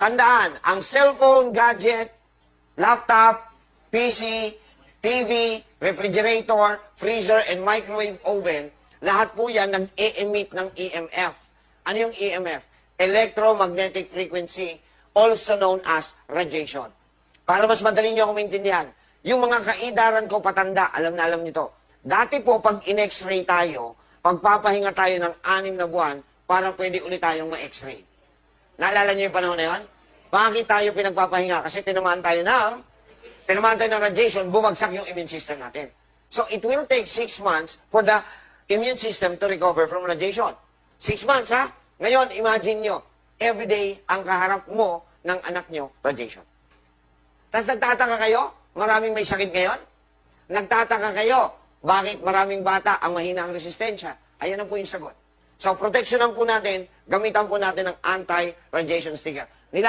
Tandaan, ang cellphone, gadget, laptop, PC, TV, refrigerator, freezer, and microwave oven, lahat po yan nag-e-emit ng EMF. Ano yung EMF? Electromagnetic frequency, also known as radiation. Para mas madali nyo ako maintindihan, yung mga kaidaran ko patanda, alam na alam nyo to. Dati po, pag in-x-ray tayo, pagpapahinga tayo ng anim na buwan, para pwede ulit tayong ma-x-ray. Naalala niyo yung panahon na yun? Bakit tayo pinagpapahinga? Kasi tinamaan tayo ng, tinamaan tayo ng radiation, bumagsak yung immune system natin. So, it will take six months for the immune system to recover from radiation. Six months, ha? Ngayon, imagine nyo, everyday ang kaharap mo ng anak nyo, radiation. Tapos nagtataka kayo, maraming may sakit ngayon? Nagtataka kayo, bakit maraming bata ang mahina ang resistensya? Ayan ang po yung sagot. So, proteksyonan po natin, gamitan po natin ng anti-radiation sticker.